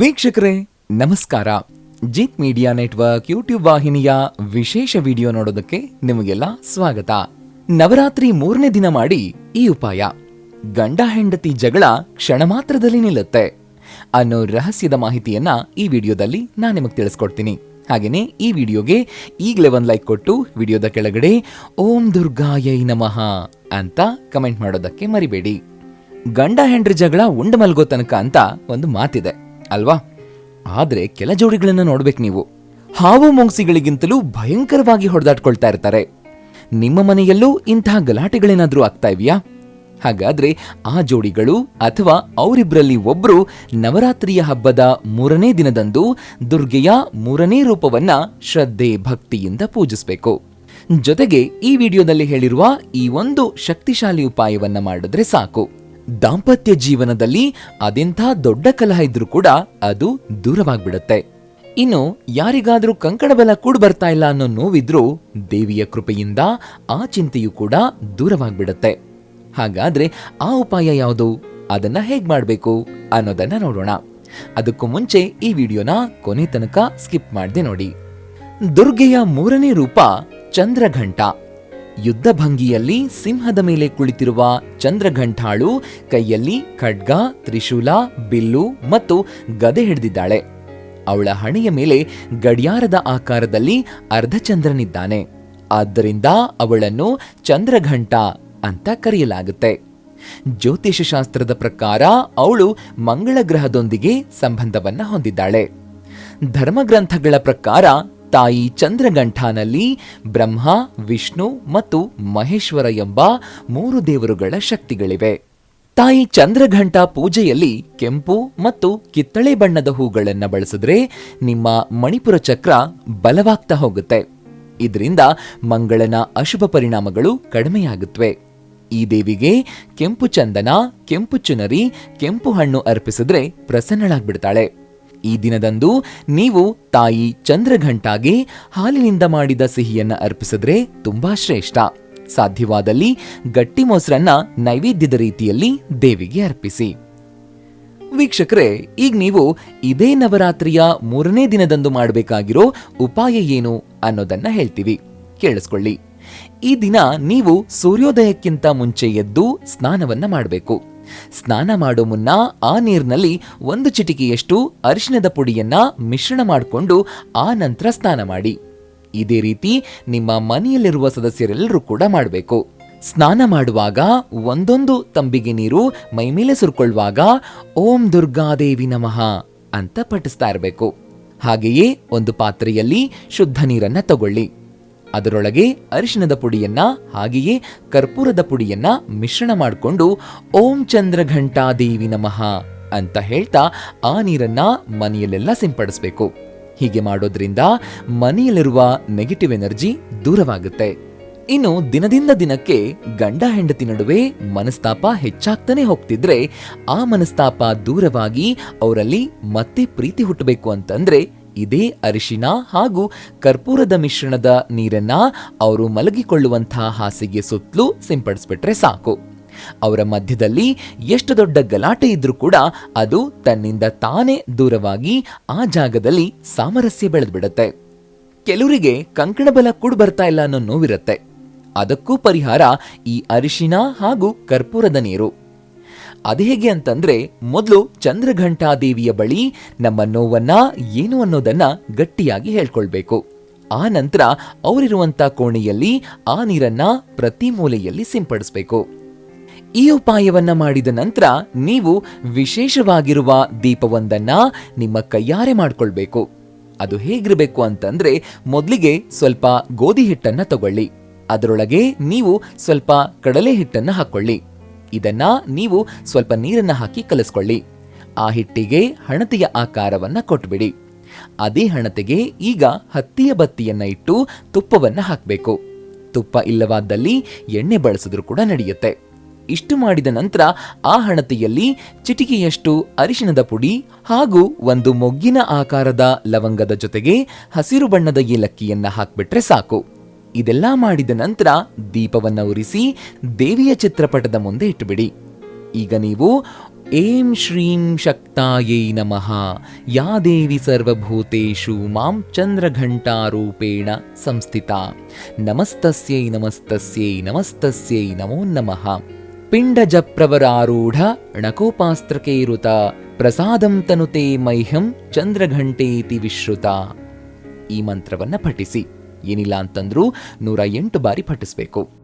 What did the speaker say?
ವೀಕ್ಷಕರೇ, ನಮಸ್ಕಾರ. ಜಿತ್ media network YouTube ವಾಹಿನಿಯ ವಿಶೇಷ ವಿಡಿಯೋ ನೋಡೋದಕ್ಕೆ ನಿಮಗೆಲ್ಲ ಸ್ವಾಗತ. ನವರಾತ್ರಿ ಮೂರನೇ ದಿನ ಮಾಡಿ ಈ ಉಪಾಯ. ಗಂಡ ಹೆಂಡತಿ ಜಗಳ ಕ್ಷಣ ಮಾತ್ರದಲ್ಲಿ ನಿಲ್ಲುತ್ತೆ. ಅನ್ನೋ ರಹಸ್ಯದ ಮಾಹಿತಿಯನ್ನ ಈ ವಿಡಿಯೋದಲ್ಲಿ ನಾನು ನಿಮಗೆ ತಿಳಿಸ್ಕೊಡ್ತೀನಿ. ಹಾಗೆಯೇ ಈ ವಿಡಿಯೋಗೆ ಈಗಲೇ ಒಂದು ಲೈಕ್ ಕೊಟ್ಟು ವಿಡಿಯೋದ ಕೆಳಗಡೆ ಓಂ ದುರ್ಗಾಯೈ ನಮಃ ಅಂತ ಕಮೆಂಟ್ ಮಾಡೋದಕ್ಕೆ ಮರಿಬೇಡಿ. ಗಂಡ ಹೆಂಡ್ರ ಜಗಳ ಉಂಡ ಮಲ್ಗೋ ತನಕ ಅಂತ ಒಂದು ಮಾತಿದೆ. ಅಲ್ವಾ? ಆದ್ರೆ ಕೆಲ ಜೋಡಿಗಳನ್ನ ನೋಡ್ಬೇಕು ನೀವು. ಹಾವು ಮುಂಗ್ಸಿಗಳಿಗಿಂತಲೂ ಭಯಂಕರವಾಗಿ ಹೊಡೆದಾಡ್ಕೊಳ್ತಾ ಇರ್ತಾರೆ. ನಿಮ್ಮ ಮನೆಯಲ್ಲೂ ಇಂತಹ ಗಲಾಟೆಗಳೇನಾದರೂ ಆಗ್ತಾ ಇವ್ಯಾ? ಹಾಗಾದ್ರೆ ಆ ಜೋಡಿಗಳು ಅಥವಾ ಅವರಿಬ್ಬರಲ್ಲಿ ಒಬ್ಬರು ನವರಾತ್ರಿಯ ಹಬ್ಬದ ಮೂರನೇ ದಿನದಂದು ದುರ್ಗೆಯ ಮೂರನೇ ರೂಪವನ್ನ ಶ್ರದ್ಧೆ ಭಕ್ತಿಯಿಂದ ಪೂಜಿಸಬೇಕು. ಜೊತೆಗೆ ಈ ವಿಡಿಯೋದಲ್ಲಿ ಹೇಳಿರುವ ಈ ಒಂದು ಶಕ್ತಿಶಾಲಿ ಉಪಾಯವನ್ನ ಮಾಡಿದ್ರೆ ಸಾಕು. ದಾಂಪತ್ಯ ಜೀವನದಲ್ಲಿ ಅದೆಂಥ ದೊಡ್ಡ ಕಲಹ ಇದ್ರೂ ಕೂಡ ಅದು ದೂರವಾಗ್ಬಿಡುತ್ತೆ. ಇನ್ನು ಯಾರಿಗಾದರೂ ಕಂಕಣ ಬಲ ಕೂಡ ಬರ್ತಾ ಇಲ್ಲ ಅನ್ನೋ ನೋವಿದ್ರೂ ದೇವಿಯ ಕೃಪೆಯಿಂದ ಆ ಚಿಂತೆಯೂ ಕೂಡ ದೂರವಾಗ್ಬಿಡುತ್ತೆ. ಹಾಗಾದ್ರೆ ಆ ಉಪಾಯ ಯಾವುದು? ಅದನ್ನ ಹೇಗ್ ಮಾಡಬೇಕು ಅನ್ನೋದನ್ನ ನೋಡೋಣ. ಅದಕ್ಕೂ ಮುಂಚೆ ಈ ವಿಡಿಯೋನ ಕೊನೆ ತನಕ ಸ್ಕಿಪ್ ಮಾಡದೆ ನೋಡಿ. ದುರ್ಗೆಯ ಮೂರನೇ ರೂಪ ಚಂದ್ರಘಂಟ. ಯುದ್ಧ ಭಂಗಿಯಲ್ಲಿ ಸಿಂಹದ ಮೇಲೆ ಕುಳಿತಿರುವ ಚಂದ್ರಘಂಟಾಳು ಕೈಯಲ್ಲಿ ಖಡ್ಗ, ತ್ರಿಶೂಲ, ಬಿಲ್ಲು ಮತ್ತು ಗದೆ ಹಿಡಿದಿದ್ದಾಳೆ. ಅವಳ ಹಣೆಯ ಮೇಲೆ ಗಡಿಯಾರದ ಆಕಾರದಲ್ಲಿ ಅರ್ಧಚಂದ್ರನಿದ್ದಾನೆ. ಆದ್ದರಿಂದ ಅವಳನ್ನು ಚಂದ್ರಘಂಟ ಅಂತ ಕರೆಯಲಾಗುತ್ತೆ. ಜ್ಯೋತಿಷಶಾಸ್ತ್ರದ ಪ್ರಕಾರ ಅವಳು ಮಂಗಳ ಗ್ರಹದೊಂದಿಗೆ ಸಂಬಂಧವನ್ನ ಹೊಂದಿದ್ದಾಳೆ. ಧರ್ಮಗ್ರಂಥಗಳ ಪ್ರಕಾರ ತಾಯಿ ಚಂದ್ರಗಂಠಾನಲ್ಲಿ ಬ್ರಹ್ಮ, ವಿಷ್ಣು ಮತ್ತು ಮಹೇಶ್ವರ ಎಂಬ ಮೂರು ದೇವರುಗಳ ಶಕ್ತಿಗಳಿವೆ. ತಾಯಿ ಚಂದ್ರಘಂಟ ಪೂಜೆಯಲ್ಲಿ ಕೆಂಪು ಮತ್ತು ಕಿತ್ತಳೆ ಬಣ್ಣದ ಹೂಗಳನ್ನು ಬಳಸಿದ್ರೆ ನಿಮ್ಮ ಮಣಿಪುರ ಚಕ್ರ ಬಲವಾಗ್ತಾ ಹೋಗುತ್ತೆ. ಇದರಿಂದ ಮಂಗಳನ ಅಶುಭ ಪರಿಣಾಮಗಳು ಕಡಿಮೆಯಾಗುತ್ತವೆ ಈ ದೇವಿಗೆ ಕೆಂಪು ಚಂದನ, ಕೆಂಪು ಚುನರಿ, ಕೆಂಪು ಹಣ್ಣು ಅರ್ಪಿಸಿದ್ರೆ ಪ್ರಸನ್ನಳಾಗ್ಬಿಡ್ತಾಳೆ. ಈ ದಿನದಂದು ನೀವು ತಾಯಿ ಚಂದ್ರಘಂಟಾಗೆ ಹಾಲಿನಿಂದ ಮಾಡಿದ ಸಿಹಿಯನ್ನ ಅರ್ಪಿಸಿದ್ರೆ ತುಂಬಾ ಶ್ರೇಷ್ಠ. ಸಾಧ್ಯವಾದಲ್ಲಿ ಗಟ್ಟಿ ಮೊಸರನ್ನ ನೈವೇದ್ಯದ ರೀತಿಯಲ್ಲಿ ದೇವಿಗೆ ಅರ್ಪಿಸಿ. ವೀಕ್ಷಕರೇ, ಈಗ ನೀವು ಇದೇ ನವರಾತ್ರಿಯ ಮೂರನೇ ದಿನದಂದು ಮಾಡಬೇಕಾಗಿರೋ ಉಪಾಯ ಏನು ಅನ್ನೋದನ್ನ ಹೇಳ್ತೀವಿ. ಕೇಳಿಸ್ಕೊಳ್ಳಿ. ಈ ದಿನ ನೀವು ಸೂರ್ಯೋದಯಕ್ಕಿಂತ ಮುಂಚೆ ಎದ್ದು ಸ್ನಾನವನ್ನ ಮಾಡಬೇಕು. ಸ್ನಾನ ಮಾಡೋ ಮುನ್ನ ಆ ನೀರಿನಲ್ಲಿ ಒಂದು ಚಿಟಿಕೆಯಷ್ಟು ಅರಿಶಿಣದ ಪುಡಿಯನ್ನ ಮಿಶ್ರಣ ಮಾಡಿಕೊಂಡು ಆ ನಂತರ ಸ್ನಾನ ಮಾಡಿ. ಇದೇ ರೀತಿ ನಿಮ್ಮ ಮನೆಯಲ್ಲಿರುವ ಸದಸ್ಯರೆಲ್ಲರೂ ಕೂಡ ಮಾಡಬೇಕು. ಸ್ನಾನ ಮಾಡುವಾಗ ಒಂದೊಂದು ತಂಬಿಗೆ ನೀರು ಮೈಮೇಲೆ ಸುರ್ಕೊಳ್ಳುವಾಗ ಓಂ ದುರ್ಗಾದೇವಿ ನಮಃ ಅಂತ ಪಠಿಸ್ತಾ ಇರಬೇಕು. ಹಾಗೆಯೇ ಒಂದು ಪಾತ್ರೆಯಲ್ಲಿ ಶುದ್ಧ ನೀರನ್ನ ತಗೊಳ್ಳಿ. ಅದರೊಳಗೆ ಅರಿಶಿಣದ ಪುಡಿಯನ್ನ ಹಾಗೆಯೇ ಕರ್ಪೂರದ ಪುಡಿಯನ್ನ ಮಿಶ್ರಣ ಮಾಡಿಕೊಂಡು ಓಂ ಚಂದ್ರಘಂಟಾ ದೇವಿ ನಮಃ ಅಂತ ಹೇಳ್ತಾ ಆ ನೀರನ್ನ ಮನೆಯಲ್ಲೆಲ್ಲ ಸಿಂಪಡಿಸಬೇಕು. ಹೀಗೆ ಮಾಡೋದ್ರಿಂದ ಮನೆಯಲ್ಲಿರುವ ನೆಗೆಟಿವ್ ಎನರ್ಜಿ ದೂರವಾಗುತ್ತೆ. ಇನ್ನು ದಿನದಿಂದ ದಿನಕ್ಕೆ ಗಂಡ ಹೆಂಡತಿ ನಡುವೆ ಮನಸ್ತಾಪ ಹೆಚ್ಚಾಗ್ತಾನೆ ಹೋಗ್ತಿದ್ರೆ ಆ ಮನಸ್ತಾಪ ದೂರವಾಗಿ ಅವರಲ್ಲಿ ಮತ್ತೆ ಪ್ರೀತಿ ಹುಟ್ಟಬೇಕು ಅಂತಂದ್ರೆ ಇದೇ ಅರಿಶಿನ ಹಾಗೂ ಕರ್ಪೂರದ ಮಿಶ್ರಣದ ನೀರನ್ನ ಅವರು ಮಲಗಿಕೊಳ್ಳುವಂತಹ ಹಾಸಿಗೆ ಸುತ್ತಲೂ ಸಿಂಪಡಿಸ್ಬಿಟ್ರೆ ಸಾಕು. ಅವರ ಮಧ್ಯದಲ್ಲಿ ಎಷ್ಟು ದೊಡ್ಡ ಗಲಾಟೆ ಇದ್ರೂ ಕೂಡ ಅದು ತನ್ನಿಂದ ತಾನೇ ದೂರವಾಗಿ ಆ ಜಾಗದಲ್ಲಿ ಸಾಮರಸ್ಯ ಬೆಳೆದ್ಬಿಡತ್ತೆ. ಕೆಲವರಿಗೆ ಕಂಕಣಬಲ ಕೂಡ ಬರ್ತಾ ಇಲ್ಲ ಅನ್ನೋ ನೋವಿರುತ್ತೆ. ಅದಕ್ಕೂ ಪರಿಹಾರ ಈ ಅರಿಶಿನ ಹಾಗೂ ಕರ್ಪೂರದ ನೀರು. ಅದು ಹೇಗೆ ಅಂತಂದ್ರೆ, ಮೊದಲು ಚಂದ್ರಘಂಟಾ ದೇವಿಯ ಬಳಿ ನಮ್ಮ ನೋವನ್ನ ಏನು ಅನ್ನೋದನ್ನ ಗಟ್ಟಿಯಾಗಿ ಹೇಳ್ಕೊಳ್ಬೇಕು. ಆ ನಂತರ ಅವರಿರುವಂತ ಕೋಣೆಯಲ್ಲಿ ಆ ನೀರನ್ನ ಪ್ರತಿ ಮೂಲೆಯಲ್ಲಿ ಸಿಂಪಡಿಸಬೇಕು. ಈ ಉಪಾಯವನ್ನ ಮಾಡಿದ ನಂತರ ನೀವು ವಿಶೇಷವಾಗಿರುವ ದೀಪವೊಂದನ್ನ ನಿಮ್ಮ ಕೈಯಾರೆ ಮಾಡ್ಕೊಳ್ಬೇಕು. ಅದು ಹೇಗಿರಬೇಕು ಅಂತಂದ್ರೆ, ಮೊದಲಿಗೆ ಸ್ವಲ್ಪ ಗೋಧಿ ಹಿಟ್ಟನ್ನ ತಗೊಳ್ಳಿ. ಅದರೊಳಗೆ ನೀವು ಸ್ವಲ್ಪ ಕಡಲೆ ಹಿಟ್ಟನ್ನ ಹಾಕೊಳ್ಳಿ ಇದನ್ನ ನೀವು ಸ್ವಲ್ಪ ನೀರನ್ನು ಹಾಕಿ ಕಲಿಸ್ಕೊಳ್ಳಿ. ಆ ಹಿಟ್ಟಿಗೆ ಹಣತೆಯ ಆಕಾರವನ್ನ ಕೊಟ್ಬಿಡಿ. ಅದೇ ಹಣತೆಗೆ ಈಗ ಹತ್ತಿಯ ಬತ್ತಿಯನ್ನ ಇಟ್ಟು ತುಪ್ಪವನ್ನ ಹಾಕಬೇಕು. ತುಪ್ಪ ಇಲ್ಲವಾದಲ್ಲಿ ಎಣ್ಣೆ ಬಳಸಿದ್ರು ಕೂಡ ನಡೆಯುತ್ತೆ. ಇಷ್ಟು ಮಾಡಿದ ನಂತರ ಆ ಹಣತೆಯಲ್ಲಿ ಚಿಟಿಕೆಯಷ್ಟು ಅರಿಶಿಣದ ಪುಡಿ ಹಾಗೂ ಒಂದು ಮೊಗ್ಗಿನ ಆಕಾರದ ಲವಂಗದ ಜೊತೆಗೆ ಹಸಿರು ಬಣ್ಣದ ಏಲಕ್ಕಿಯನ್ನ ಹಾಕ್ಬಿಟ್ರೆ ಸಾಕು. ಇದೆಲ್ಲ ಮಾಡಿದ ನಂತರ ದೀಪವನ್ನು ಉರಿಸಿ ದೇವಿಯ ಚಿತ್ರಪಟದ ಮುಂದೆ ಇಟ್ಟುಬಿಡಿ. ಈಗ ನೀವು ಏಂ ಶ್ರೀಂ ಶಕ್ತಾಯೈ ನಮಃ, ಯಾ ದೇವಿ ಸರ್ವಭೂತೇಷು ಮಾಂ ಚಂದ್ರಘಂಟಾರೂಪೇಣ ಸಂಸ್ಥಿತ. ನಮಸ್ತಸ್ಯೈ ನಮಸ್ತಸ್ಯೈ ನಮಸ್ತಸ್ಯೈ ನಮೋ ನಮಃ. ಪಿಂಡಜಪ್ರವರಾರೂಢ ಣಕೋಪಾಸ್ತ್ರಕೇರುತ ಪ್ರಸಾದಂ ತನುತೇ ಮಹ್ಯಂ ಚಂದ್ರಘಂಟೇತಿ ವಿಶ್ರುತ. ಈ ಮಂತ್ರವನ್ನು ಪಠಿಸಿ. ಏನಿಲ್ಲ ಅಂತಂದ್ರೂ ನೂರ ಎಂಟು ಬಾರಿ ಪಠಿಸ್ಬೇಕು.